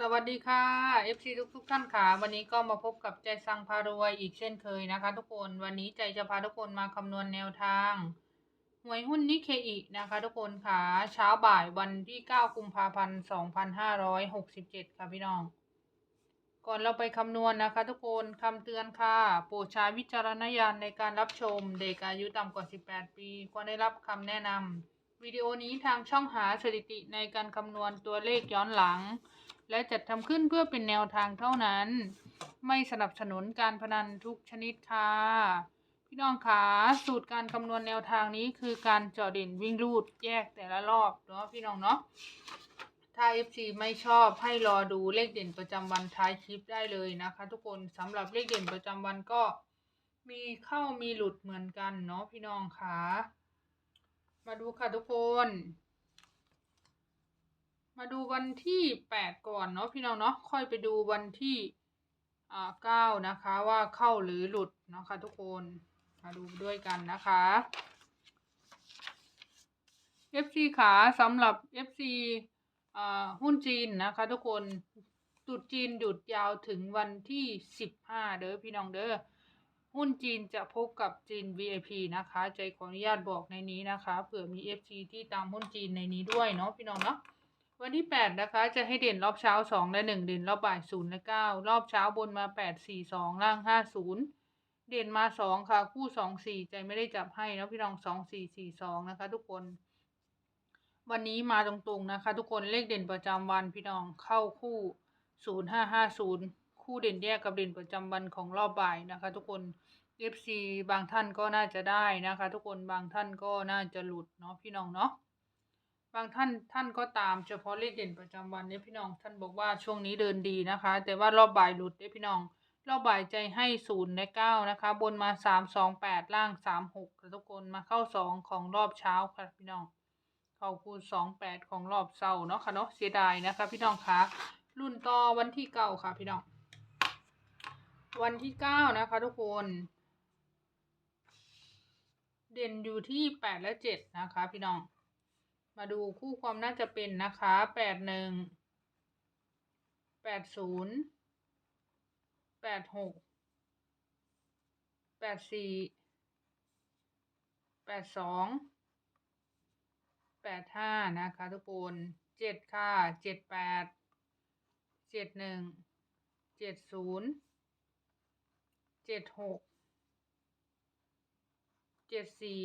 สวัสดีค่ะ FC ทุกทุกท่านค่ะ วันนี้ก็มาพบกับใจสังพารวยอีกเช่นเคยนะคะ ทุกคนวันนี้ใจจะพาทุกคนมาคำนวณแนวทางหวยหุ้นนิเคอินะคะ ทุกคนค่ะเช้าบ่ายวันที่ 9 กุมภาพันธ์ 2567 ค่ะพี่น้อง ก่อนเราไปคำนวณนะคะ ทุกคนคำเตือนค่ะโปรดใช้วิจารณญาณในการรับชมเด็กอายุต่ำกว่า 18 ปีควรได้รับคำแนะนำวิดีโอนี้ทางช่องหาสถิติในการคำนวณตัวเลขย้อนหลัง และจัดทำขึ้นเพื่อเป็นแนวทางเท่านั้น ไม่สนับสนุนการพนันทุกชนิดค่ะ พี่น้องคะสูตรการคำนวณแนวทางนี้คือการเจาะเด่นวิ่งรูดแยกแต่ละรอบเนาะพี่น้องเนาะถ้า FC ไม่ชอบให้รอดูเลขเด่นประจำวันท้ายคลิปได้เลยนะคะ ทุกคนสำหรับเลขเด่นประจำวันก็มีเข้ามีหลุดเหมือนกันเนาะพี่น้องคะมาดูค่ะทุกคน มาดูวันที่แปดก่อนเนาะพี่น้องเนาะค่อยไปดูวันที่อ่าเก้านะคะว่าเข้าหรือหลุดนะคะทุกคนมาดูด้วยกันนะคะ FC ขาสำหรับ FC อ่าหุ้นจีนนะคะ ทุกคนตุดจีนหยุดยาวถึงวันที่สิบห้าเด้อพี่น้องเด้อหุ้นจีนจะพบกับจีน VIP นะคะ ใจขออนุญาตบอกในนี้นะคะเผื่อมี FC ที่ตามหุ้นจีนในนี้ด้วยเนาะพี่น้องเนาะ วันที่ 8 นะคะ จะให้เด่นรอบเช้า 2 และ 1 เด่นรอบบ่าย 0 และ 9 รอบเช้าบนมา 8 4 2 ล่าง 50 เด่นมา 2 ค่ะ คู่ 2 4 ใจไม่ได้จับให้นะพี่น้อง 2 4 4 2 นะคะ ทุกคน วันนี้มาตรงๆนะคะ ทุกคนเลขเด่นประจำวันพี่น้องเข้าคู่ 0550 คู่เด่นแยกกับเด่นประจำวันของรอบบ่ายนะคะ ทุกคน FC บางท่านก็น่าจะได้นะคะ ทุกคนบางท่านก็น่าจะหลุดเนาะพี่น้องเนาะ บางท่านท่านก็ตามเฉพาะเลขเด่นประจำวันเนี่ยพี่น้อง ท่านบอกว่าช่วงนี้เดินดีนะคะ แต่ว่ารอบบ่ายหลุดเนี่ยพี่น้อง รอบบ่ายใจให้ศูนย์และเก้านะคะ บนมาสามสองแปดล่างสามหกทุกคนมาเข้าสองของรอบเช้าค่ะพี่น้อง เข้าคูณสองแปดของรอบเช้าเนาะค่ะเนาะเสียดายนะคะ พี่น้องคะรุ่นต่อวันที่เก้าค่ะพี่น้อง วันที่เก้านะคะ ทุกคนเด่นอยู่ที่แปดและเจ็ดนะคะ พี่น้อง มาดูคู่ความน่าจะเป็นนะคะแปดหนึ่งแปดศูนย์แปดหกแปดสี่แปดสองแปดห้านะคะทุกคนเจ็ดค่ะเจ็ดแปดเจ็ดหนึ่งเจ็ดศูนย์เจ็ดหกเจ็ดสี่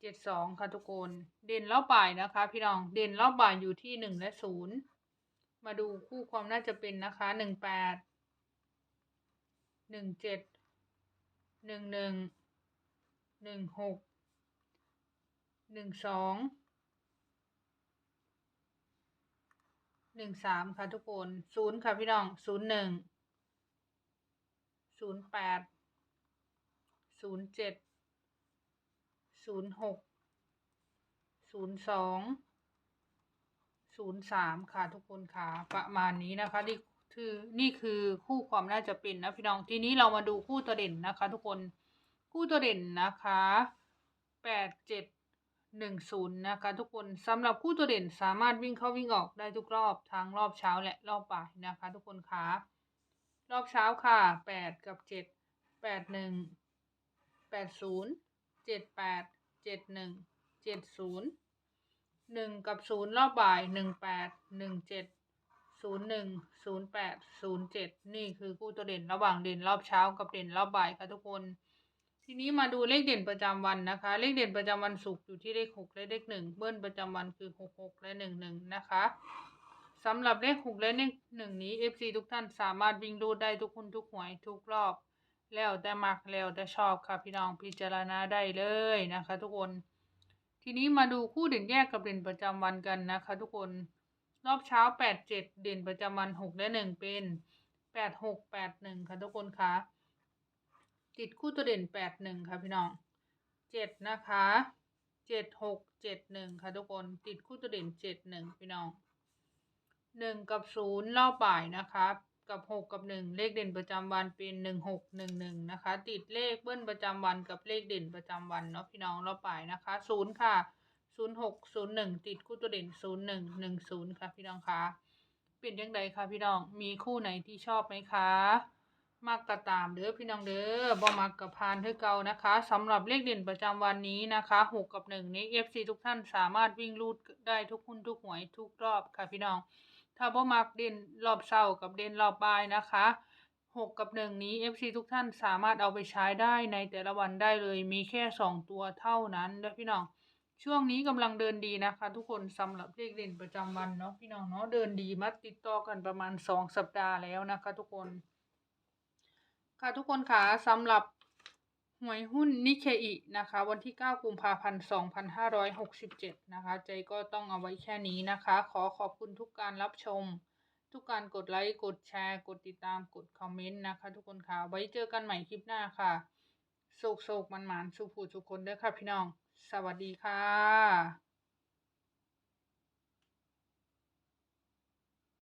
เจ็ดสองค่ะทุกคน เด่นรอบบ่ายนะคะ พี่น้อง เด่นรอบบ่ายอยู่ที่หนึ่งและศูนย์มาดูคู่ความน่าจะเป็นนะคะหนึ่งแปดหนึ่งเจ็ดหนึ่งหนึ่งหนึ่งหกหนึ่งสองหนึ่งสามค่ะทุกคนศูนย์ค่ะพี่น้องศูนย์หนึ่งศูนย์แปดศูนย์เจ็ด ศูนย์หกศูนย์สองศูนย์สามค่ะทุกคนค่ะประมาณนี้นะคะนี่คือนี่คือคู่ความน่าจะเป็นนะพี่น้องทีนี้เรามาดูคู่ตัวเด่นนะคะ ทุกคนคู่ตัวเด่นนะคะแปดเจ็ดหนึ่งศูนย์นะคะทุกคนสำหรับคู่ตัวเด่นสามารถวิ่งเข้าวิ่งออกได้ทุกรอบทั้งรอบเช้าและรอบบ่ายนะคะ ทุกคนค่ะรอบเช้าค่ะแปดกับเจ็ดแปดหนึ่งแปดศูนย์ จ็ดแปดเจ็ดหนึ่งเจ็ดศูนย์หนึ่งกับศูนย์รอบบ่ายหนึ่งแปดหนึ่งเจ็ดศูนย์หนึ่งศูนย์แปดศูนย์เจ็ดนี่คือคู่ตัวเด่นระหว่างเด่นรอบเช้ากับเด่นรอบบ่ายค่ะทุกคน ทีนี้มาดูเลขเด่นประจำวันนะคะ เลขเด่นประจำวันศุกร์อยู่ที่เลขหกและเลขหนึ่งเบิ้ลประจำวันคือหกหกและหนึ่งหนึ่งนะคะสำหรับเลขหกและเลขหนึ่งนี้ FC ทุกท่านสามารถวิ่งรูดได้ทุกคนทุกหวยทุกรอบ แล้วแต่มักแล้วแต่ชอบค่ะพี่น้องพิจารณาได้เลยนะคะ ทุกคน ทีนี้มาดูคู่เด่นแยกกับเด่นประจำวันกันนะคะ ทุกคนรอบเช้าแปดเจ็ดเด่นประจำวันหกและหนึ่งเป็นแปดหกแปดหนึ่งค่ะทุกคนคะติดคู่ตัวเด่นแปดหนึ่งค่ะพี่น้องเจ็ดนะคะเจ็ดหกเจ็ดหนึ่งค่ะทุกคนติดคู่ตัวเด่นเจ็ดหนึ่งพี่น้องหนึ่งกับศูนย์รอบบ่ายนะคะ กับหกกับหนึ่งเลขเด่นประจำวันเป็นหนึ่งหกหนึ่งหนึ่งนะคะ ติดเลขเบิ้ลประจำวันกับเลขเด่นประจำวันเนาะพี่น้องเรอบบ่ายนะคะศูนย์ค่ะศูนย์หกศูนย์หนึ่งติดคู่ตัวเด่นศูนย์หนึ่งหนึ่งศูนย์ค่ะพี่น้องคะเป็นยังไงคะพี่น้องมีคู่ไหนที่ชอบไหมคะมากกระตามเด้อพี่น้องเด้อบ่มักกับพานเท่าเก่านะคะสำหรับเลขเด่นประจำวันนี้นะคะหกกับหนึ่งนี้ FC ทุกท่านสามารถวิ่งรูดได้ทุกหุ้นทุกหวยทุกรอบค่ะพี่น้อง ถ้าบ่มักเด่นรอบเช้ากับเด่นรอบบ่ายนะคะหกกับหนึ่งนี้ FC ทุกท่านสามารถเอาไปใช้ได้ในแต่ละวันได้เลยมีแค่สองตัวเท่านั้นเด้อพี่น้อง ช่วงนี้กำลังเดินดีนะคะ ทุกคนสำหรับเลขเด่นประจำวันเนาะพี่น้องเนาะเดินดีมาติดต่อกันประมาณสองสัปดาห์แล้วนะคะ ทุกคน ค่ะทุกคนค่ะสำหรับ หวยหุ้นนิเคอินะคะ วันที่ 9 กุมภาพันธ์ 2567 นะคะ ใจก็ต้องเอาไว้แค่นี้นะคะ ขอขอบคุณทุกการรับชม ทุกการกดไลค์ กดแชร์ กดติดตาม กดคอมเมนต์นะคะ ทุกคนค่ะ ไว้เจอกันใหม่คลิปหน้าค่ะโศกโศกมันหมานสุขูสุขคนเด้อค่ะพี่น้อง สวัสดีค่ะ